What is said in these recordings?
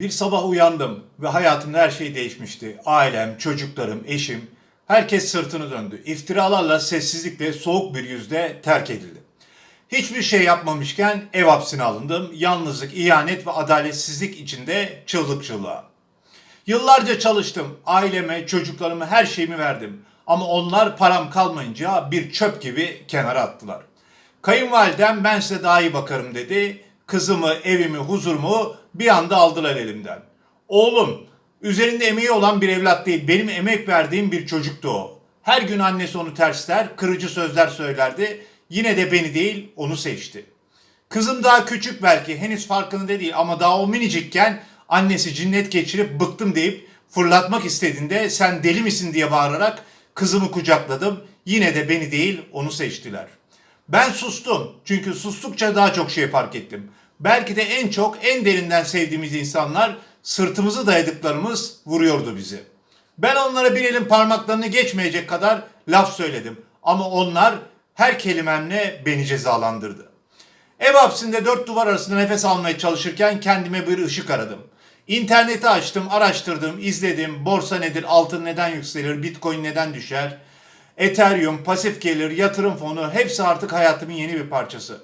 Bir sabah uyandım ve hayatımda her şey değişmişti. Ailem, çocuklarım, eşim, herkes sırtını döndü. İftiralarla, sessizlikle, soğuk bir yüzde terk edildi. Hiçbir şey yapmamışken ev hapsine alındım. Yalnızlık, ihanet ve adaletsizlik içinde çığlık çığlığa. Yıllarca çalıştım. Aileme, çocuklarıma her şeyimi verdim. Ama onlar param kalmayınca bir çöp gibi kenara attılar. Kayınvalidem ben size daha iyi bakarım dedi. Kızımı, evimi, huzurumu bir anda aldılar elimden. Oğlum, üzerinde emeği olan bir evlat değil, benim emek verdiğim bir çocuktu o. Her gün annesi onu tersler, kırıcı sözler söylerdi. Yine de beni değil, onu seçti. Kızım daha küçük belki henüz farkında değil ama daha o minicikken annesi cinnet geçirip bıktım deyip fırlatmak istediğinde sen deli misin diye bağırarak kızımı kucakladım. Yine de beni değil onu seçtiler. Ben sustum çünkü sustukça daha çok şey fark ettim. Belki de en çok en derinden sevdiğimiz insanlar sırtımızı dayadıklarımız vuruyordu bizi. Ben onlara bir elin parmaklarını geçmeyecek kadar laf söyledim ama onlar her kelimemle beni cezalandırdı. Ev hapsinde dört duvar arasında nefes almaya çalışırken kendime bir ışık aradım. İnterneti açtım, araştırdım, izledim. Borsa nedir, altın neden yükselir, bitcoin neden düşer? Ethereum, pasif gelir, yatırım fonu hepsi artık hayatımın yeni bir parçası.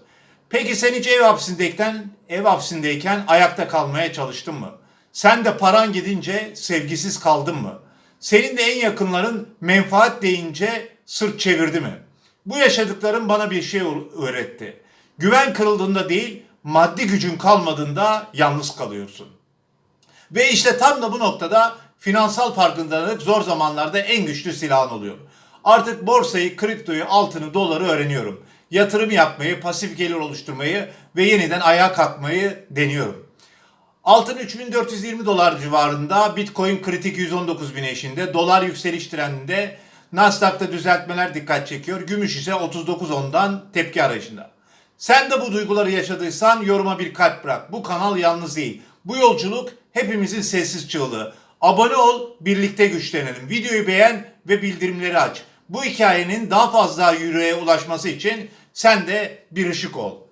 Peki sen hiç ev hapsindeyken, ev hapsindeyken ayakta kalmaya çalıştın mı? Sen de paran gidince sevgisiz kaldın mı? Senin de en yakınların menfaat deyince sırt çevirdi mi? Bu yaşadıklarım bana bir şey öğretti. Güven kırıldığında değil, maddi gücün kalmadığında yalnız kalıyorsun. Ve işte tam da bu noktada finansal farkındalık zor zamanlarda en güçlü silahın oluyor. Artık borsayı, kriptoyu, altını, doları öğreniyorum. Yatırım yapmayı, pasif gelir oluşturmayı ve yeniden ayağa kalkmayı deniyorum. Altın 3420 dolar civarında, Bitcoin kritik 119 bin eşinde, dolar yükseliş trendinde, Nasdaq'ta düzeltmeler dikkat çekiyor, gümüş ise 39.10'dan tepki arayışında. Sen de bu duyguları yaşadıysan yoruma bir kalp bırak. Bu kanal yalnız değil. Bu yolculuk hepimizin sessiz çığlığı. Abone ol, birlikte güçlenelim. Videoyu beğen ve bildirimleri aç. Bu hikayenin daha fazla yüreğe ulaşması için sen de bir ışık ol.